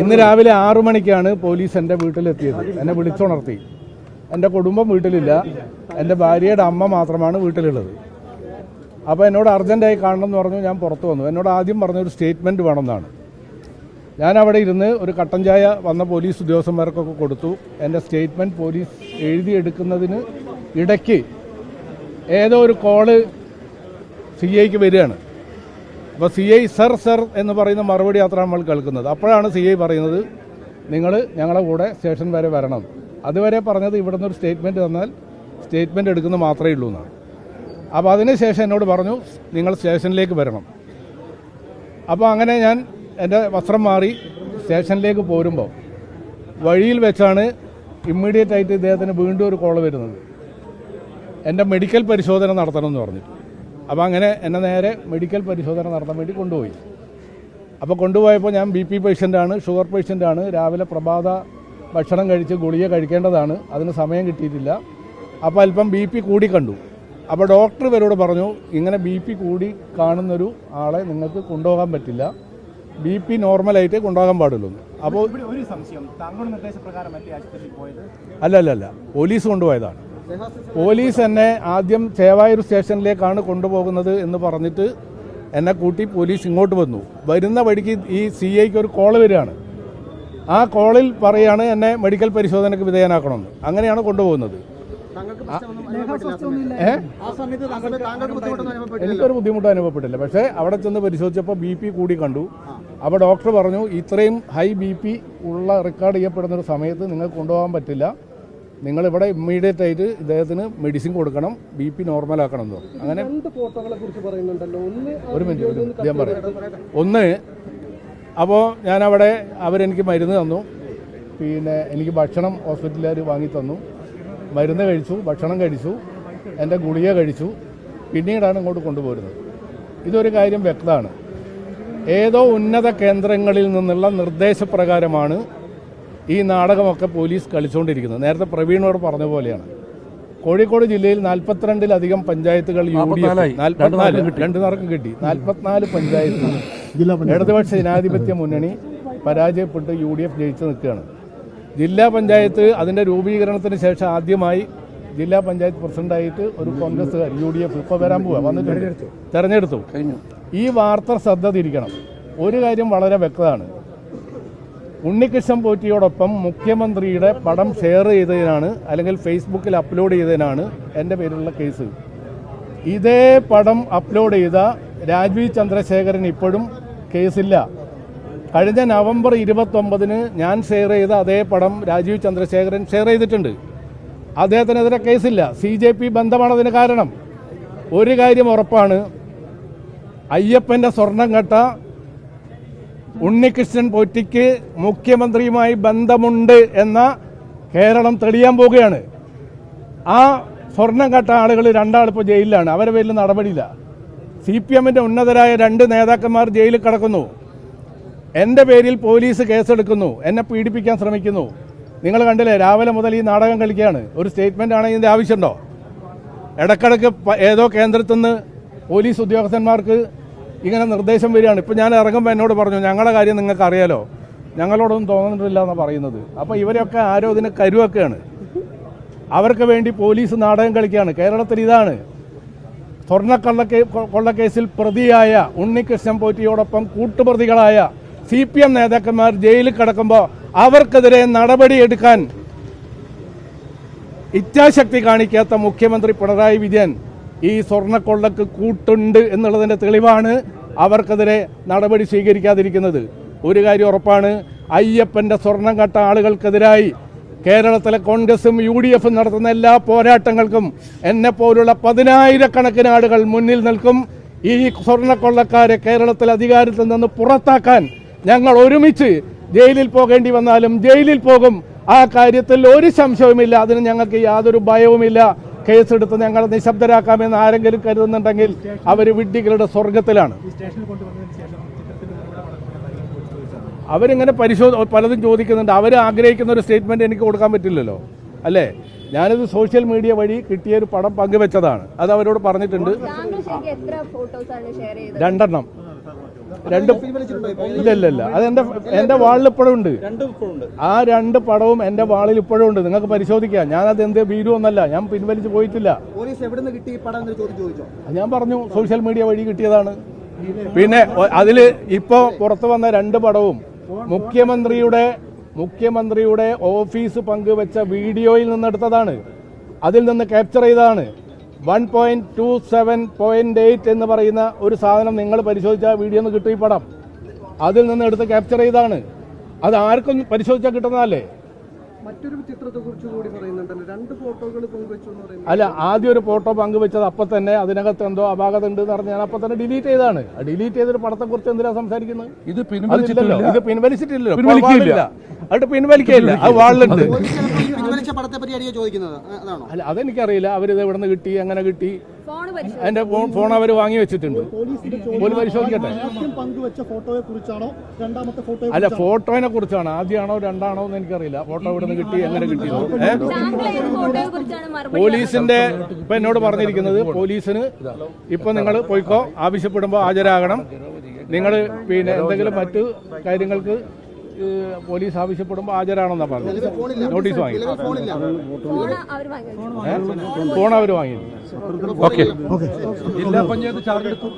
ഇന്ന് രാവിലെ ആറു മണിക്കാണ് പോലീസ് എന്റെ വീട്ടിലെത്തിയത്. എന്നെ വിളിച്ചുണർത്തി. എന്റെ കുടുംബം വീട്ടിലില്ല. എന്റെ ഭാര്യയുടെ അമ്മ മാത്രമാണ് വീട്ടിലുള്ളത്. അപ്പോൾ എന്നോട് അർജന്റായി കാണണം എന്ന് പറഞ്ഞു. ഞാൻ പുറത്തു വന്നു. എന്നോട് ആദ്യം പറഞ്ഞൊരു സ്റ്റേറ്റ്മെന്റ് വേണമെന്നാണ്. ഞാൻ അവിടെ ഇരുന്ന് ഒരു കട്ടൻ ചായ വന്ന പോലീസ് ഉദ്യോഗസ്ഥന്മാർക്കൊക്കെ കൊടുത്തു. എന്റെ സ്റ്റേറ്റ്മെന്റ് പോലീസ് എഴുതിയെടുക്കുന്നതിന് ഇടയ്ക്ക് ഏതോ ഒരു കോൾ സി ഐക്ക് വരികയാണ്. അപ്പോൾ സി ഐ സർ സർ എന്ന് പറയുന്ന മറുപടി അത്ര നമ്മൾ കേൾക്കുന്നത്. അപ്പോഴാണ് സി ഐ പറയുന്നത് നിങ്ങൾ ഞങ്ങളുടെ കൂടെ സ്റ്റേഷൻ വരെ വരണം. അതുവരെ പറഞ്ഞത് ഇവിടുന്ന് ഒരു സ്റ്റേറ്റ്മെന്റ് തന്നാൽ സ്റ്റേറ്റ്മെന്റ് എടുക്കുന്നത് മാത്രമേ ഉള്ളൂ എന്നാണ്. അപ്പോൾ അതിനുശേഷം എന്നോട് പറഞ്ഞു നിങ്ങൾ സ്റ്റേഷനിലേക്ക് വരണം. അപ്പോൾ അങ്ങനെ ഞാൻ എന്റെ വസ്ത്രം മാറി സ്റ്റേഷനിലേക്ക് പോരുമ്പോൾ വഴിയിൽ വെച്ചാണ് ഇമ്മീഡിയറ്റ് ആയിട്ട് ഇദ്ദേഹത്തിന് വീണ്ടും ഒരു കോൾ വരുന്നത്. എന്റെ മെഡിക്കൽ പരിശോധന നടത്തണം എന്ന് പറഞ്ഞു അപ്പോൾ അങ്ങനെ എന്നെ നേരെ മെഡിക്കൽ പരിശോധന നടത്താൻ വേണ്ടി കൊണ്ടുപോയി. അപ്പോൾ കൊണ്ടുപോയപ്പോൾ ഞാൻ ബി പി പേഷ്യന്റാണ് ഷുഗർ പേഷ്യന്റാണ് രാവിലെ പ്രഭാത ഭക്ഷണം കഴിച്ച് ഗുളിക കഴിക്കേണ്ടതാണ്. അതിന് സമയം കിട്ടിയിട്ടില്ല. അപ്പോൾ അല്പം ബി പി കൂടി കണ്ടു. അപ്പോൾ ഡോക്ടർ ഇവരോട് പറഞ്ഞു ഇങ്ങനെ ബി പി കൂടി കാണുന്നൊരു ആളെ നിങ്ങൾക്ക് കൊണ്ടുപോകാൻ പറ്റില്ല. ബി പി നോർമലായിട്ട് കൊണ്ടുപോകാൻ പാടുള്ളൂ. അപ്പോൾ ഇവിടെ ഒരു സംശയം. താങ്കളുടെ നിർദ്ദേശപ്രകാരം ആശുപത്രിയിൽ പോയത്? അല്ല അല്ല അല്ല പോലീസ് കൊണ്ടുപോയതാണ്. പോലീസ് എന്നെ ആദ്യം ചേവായൂർ സ്റ്റേഷനിലേക്കാണ് കൊണ്ടുപോകുന്നത് എന്ന് പറഞ്ഞിട്ട് എന്നെ കൂട്ടി പോലീസ് ഇങ്ങോട്ട് വന്നു. വരുന്ന വഴിക്ക് ഈ സി ഐക്ക് ഒരു കോൾ വരികയാണ്. ആ കോളിൽ പറയാണ് എന്നെ മെഡിക്കൽ പരിശോധനയ്ക്ക് വിധേയനാക്കണമെന്ന് അങ്ങനെയാണ് കൊണ്ടുപോകുന്നത്. എനിക്കൊരു ബുദ്ധിമുട്ട് അനുഭവപ്പെട്ടില്ല. പക്ഷേ അവിടെ ചെന്ന് പരിശോധിച്ചപ്പോൾ ബി പി കൂടി കണ്ടു. അപ്പോൾ ഡോക്ടർ പറഞ്ഞു ഇത്രയും ഹൈ ബി പി ഉള്ള റെക്കോർഡ് ചെയ്യപ്പെടുന്ന ഒരു സമയത്ത് നിങ്ങൾക്ക് കൊണ്ടുപോകാൻ പറ്റില്ല. നിങ്ങൾ ഇവിടെ ഇമ്മീഡിയറ്റ് ആയിട്ട് ഇദ്ദേഹത്തിന് മെഡിസിൻ കൊടുക്കണം ബി പി നോർമലാക്കണം എന്ന് അങ്ങനെ ഒരു മിനിറ്റ് ഞാൻ പറയാം ഒന്ന് അപ്പോൾ ഞാനവിടെ അവരെനിക്ക് മരുന്ന് തന്നു. പിന്നെ എനിക്ക് ഭക്ഷണം ഹോസ്പിറ്റലുകാർ വാങ്ങി തന്നു. മരുന്ന് കഴിച്ചു ഭക്ഷണം കഴിച്ചു എന്റെ ഗുളിക കഴിച്ചു. പിന്നീടാണ് ഇങ്ങോട്ട് കൊണ്ടുപോരുന്നത്. ഇതൊരു കാര്യം വ്യക്തമാണ്. ഏതോ ഉന്നത കേന്ദ്രങ്ങളിൽ നിന്നുള്ള നിർദ്ദേശപ്രകാരമാണ് ഈ നാടകമൊക്കെ പോലീസ് കളിച്ചുകൊണ്ടിരിക്കുന്നത് നേരത്തെ പ്രവീണോട് പറഞ്ഞ പോലെയാണ്. കോഴിക്കോട് ജില്ലയിൽ നാൽപ്പത്തിരണ്ടിലധികം പഞ്ചായത്തുകൾ യു ഡി എഫ് നാൽപ്പത്തിനാല് രണ്ടു നേർക്കും കിട്ടി. നാൽപ്പത്തിനാല് പഞ്ചായത്ത്. ഇടതുപക്ഷ ജനാധിപത്യ മുന്നണി പരാജയപ്പെട്ട് യു ഡി എഫ് ജയിച്ചു നിൽക്കുകയാണ്. ജില്ലാ പഞ്ചായത്ത് അതിന്റെ രൂപീകരണത്തിന് ശേഷം ആദ്യമായി ജില്ലാ പഞ്ചായത്ത് പ്രസിഡന്റായിട്ട് ഒരു കോൺഗ്രസ്സുകാർ യു ഡി എഫ് ഇപ്പോൾ വരാൻ പോവുക വന്നിട്ട് തെരഞ്ഞെടുത്തു. ഈ വാർത്ത ശ്രദ്ധ തിരിക്കണം. ഒരു കാര്യം വളരെ വ്യക്തമാണ്. ഉണ്ണികൃഷ്ണൻ പോറ്റിയോടൊപ്പം മുഖ്യമന്ത്രിയുടെ പടം ഷെയർ ചെയ്തതിനാണ് അല്ലെങ്കിൽ ഫേസ്ബുക്കിൽ അപ്ലോഡ് ചെയ്തതിനാണ് എന്റെ പേരിലുള്ള കേസ് ഇതേ പടം അപ്ലോഡ് ചെയ്ത രാജ്വി ചന്ദ്രശേഖരൻ ഇപ്പോഴും കേസില്ല കഴിഞ്ഞ നവംബർ ഇരുപത്തൊമ്പതിന് ഞാൻ ഷെയർ ചെയ്ത അതേ പടം രാജീവ് ചന്ദ്രശേഖരൻ ഷെയർ ചെയ്തിട്ടുണ്ട്. അദ്ദേഹത്തിനെതിരെ കേസില്ല സി ജെ പി ബന്ധമാണ് അതിന് കാരണം. ഒരു കാര്യം ഉറപ്പാണ്. അയ്യപ്പന്റെ സ്വർണം കെട്ട ഉണ്ണികൃഷ്ണൻ പോറ്റിക്ക് മുഖ്യമന്ത്രിയുമായി ബന്ധമുണ്ട് എന്ന കേരളം തെളിയാൻ പോവുകയാണ്. ആ സ്വർണം കട്ട ആളുകൾ രണ്ടാളിപ്പോൾ ജയിലിലാണ്. അവരെ പേരിൽ നടപടിയില്ല. സി പി എമ്മിന്റെ ഉന്നതരായ രണ്ട് നേതാക്കന്മാർ ജയിലിൽ കിടക്കുന്നു. എന്റെ പേരിൽ പോലീസ് കേസെടുക്കുന്നു. എന്നെ പീഡിപ്പിക്കാൻ ശ്രമിക്കുന്നു. നിങ്ങൾ കണ്ടില്ലേ രാവിലെ മുതൽ ഈ നാടകം കളിക്കുകയാണ്. ഒരു സ്റ്റേറ്റ്മെന്റ് ആണ് ഇതിന്റെ ആവശ്യമുണ്ടോ? ഇടക്കിടക്ക് ഏതോ കേന്ദ്രത്തിൽ നിന്ന് പോലീസ് ഉദ്യോഗസ്ഥന്മാർക്ക് ഇങ്ങനെ നിർദ്ദേശം വരികയാണ്. ഇപ്പം ഞാൻ ഇറങ്ങുമ്പോൾ എന്നോട് പറഞ്ഞു ഞങ്ങളുടെ കാര്യം നിങ്ങൾക്ക് അറിയാലോ. ഞങ്ങളോടൊന്നും തോന്നുന്നില്ല എന്നാണ് പറയുന്നത്. അപ്പോൾ ഇവരെയൊക്കെ ആരോ ഇതിന് കരുവൊക്കെയാണ്. അവർക്ക് വേണ്ടി പോലീസ് നാടകം കളിക്കുകയാണ്. കേരളത്തിൽ ഇതാണ്. സ്വർണക്കള്ളക്കേ കൊള്ളക്കേസിൽ പ്രതിയായ ഉണ്ണികൃഷ്ണൻ പോറ്റിയോടൊപ്പം കൂട്ടുപ്രതികളായ സി പി എം നേതാക്കന്മാർ ജയിലിൽ കിടക്കുമ്പോൾ അവർക്കെതിരെ നടപടിയെടുക്കാൻ ഇച്ഛാശക്തി കാണിക്കാത്ത മുഖ്യമന്ത്രി പിണറായി വിജയൻ ഈ സ്വർണക്കൊള്ളക്ക് കൂട്ടുണ്ട് എന്നുള്ളതിന്റെ തെളിവാണ് അവർക്കെതിരെ നടപടി സ്വീകരിക്കാതിരിക്കുന്നത്. ഒരു കാര്യം ഉറപ്പാണ് അയ്യപ്പന്റെ സ്വർണം കട്ട ആളുകൾക്കെതിരായി കേരളത്തിലെ കോൺഗ്രസും യു ഡി എഫും നടത്തുന്ന എല്ലാ പോരാട്ടങ്ങൾക്കും എന്നെ പോലുള്ള പതിനായിരക്കണക്കിന് ആളുകൾ മുന്നിൽ നിൽക്കും. ഈ സ്വർണക്കൊള്ളക്കാരെ കേരളത്തിൽ അധികാരത്തിൽ നിന്ന് പുറത്താക്കാൻ ഞങ്ങൾ ഒരുമിച്ച് ജയിലിൽ പോകേണ്ടി വന്നാലും ജയിലിൽ പോകും. ആ കാര്യത്തിൽ ഒരു സംശയവുമില്ല അതിന് ഞങ്ങൾക്ക് യാതൊരു ഭയവുമില്ല. കേസെടുത്ത് ഞങ്ങൾ നിശബ്ദരാക്കാമെന്ന് ആരെങ്കിലും കരുതുന്നുണ്ടെങ്കിൽ അവർ വിഡ്ഢികളുടെ സ്വർഗത്തിലാണ്. അവരിങ്ങനെ പരിശോധ പലതും ചോദിക്കുന്നുണ്ട്. അവർ ആഗ്രഹിക്കുന്ന ഒരു സ്റ്റേറ്റ്മെന്റ് എനിക്ക് കൊടുക്കാൻ പറ്റില്ലല്ലോ. അല്ലേ? ഞാനിത് സോഷ്യൽ മീഡിയ വഴി കിട്ടിയ ഒരു പടം പങ്കുവെച്ചതാണ്. അത് അവരോട് പറഞ്ഞിട്ടുണ്ട്. താങ്കൾ എത്ര ഫോട്ടോസ് ആണ് ഷെയർ ചെയ്തത്? രണ്ടെണ്ണം. രണ്ട് ഇല്ല ഇല്ല ഇല്ല. അത് എന്റെ എന്റെ വാളിൽ ഇപ്പോഴും ഉണ്ട്. ആ രണ്ട് പടവും എന്റെ വാളിൽ ഇപ്പോഴും ഉണ്ട്. നിങ്ങൾക്ക് പരിശോധിക്കാം. ഞാനത് എന്ത് ഭീരു ഒന്നല്ല ഞാൻ പിൻവലിച്ച് പോയിട്ടില്ല. ഞാൻ പറഞ്ഞു സോഷ്യൽ മീഡിയ വഴി കിട്ടിയതാണ്. പിന്നെ അതിൽ ഇപ്പോ പുറത്തു വന്ന രണ്ട് പടവും മുഖ്യമന്ത്രിയുടെ മുഖ്യമന്ത്രിയുടെ ഓഫീസ് പങ്കുവെച്ച വീഡിയോയിൽ നിന്നെടുത്തതാണ് അതിൽ നിന്ന് ക്യാപ്ചർ ചെയ്തതാണ്. One point two seven point eight എന്ന് പറയുന്ന ഒരു സാധനം നിങ്ങൾ പരിശോധിച്ച വീഡിയോ നിന്ന് കിട്ടും ഈ പടം. അതിൽ നിന്ന് എടുത്ത് ക്യാപ്ചർ ചെയ്താണ്. അത് ആർക്കും പരിശോധിച്ചാൽ കിട്ടുന്നതല്ലേ? മറ്റൊരു ചിത്രത്തെക്കുറിച്ച് കൂടി പറയുന്നുണ്ടല്ലോ രണ്ട് ഫോട്ടോകൾ പങ്കുവെച്ചു എന്ന് പറയുന്നത് അല്ല ആദ്യം ഒരു ഫോട്ടോ പങ്കുവെച്ചത് അപ്പം തന്നെ അതിനകത്ത് എന്തോ അപാകത ഉണ്ട് എന്ന് പറഞ്ഞാൽ ഞാൻ അപ്പം തന്നെ ഡിലീറ്റ് ചെയ്താണ് ഡിലീറ്റ് ചെയ്തൊരു പടത്തെ കുറിച്ച് എന്തിനാ സംസാരിക്കുന്നത്? ഇത്. പിൻവലിച്ചിട്ടില്ല. ഇത് പിൻവലിച്ചിട്ടില്ലല്ലോ. പിൻവലിക്കില്ല. പിൻവലിക്കുകയില്ല. പിൻവലിക്കില്ല അത് അത് വാളിലുണ്ട് അല്ല അതെനിക്കറിയില്ല. അവരിത് എവിടെ നിന്ന് കിട്ടി എങ്ങനെ കിട്ടി? പരിശോധിച്ചു ഫോൺ- ഫോൺ അവർ വാങ്ങി വെച്ചിട്ടുണ്ട്. പോലീസ് പരിശോധിക്കട്ടെ. പങ്കുവെച്ച ഫോട്ടോയെ കുറിച്ചാണോ? അല്ല ആദ്യമാണോ രണ്ടാണോ എന്ന് എനിക്കറിയില്ല. ഫോട്ടോ ഇവിടെ നിന്ന് കിട്ടി എങ്ങനെ കിട്ടി പോലീസിന്റെ ഇപ്പൊ എന്നോട് പറഞ്ഞിരിക്കുന്നത് പോലീസിന് ഇപ്പൊ നിങ്ങൾ പോയിക്കോ ആവശ്യപ്പെടുമ്പോൾ ഹാജരാകണം. നിങ്ങൾ പിന്നെ എന്തെങ്കിലും മറ്റു കാര്യങ്ങൾക്ക് പോലീസ് ആവശ്യപ്പെടുമ്പോൾ ഹാജരാണെന്നാ പറഞ്ഞത്. നോട്ടീസ് വാങ്ങി. ഫോൺ അവർ വാങ്ങി ഓക്കെ. ജില്ലാ പഞ്ചായത്ത് ചാർജ് എടുത്തു.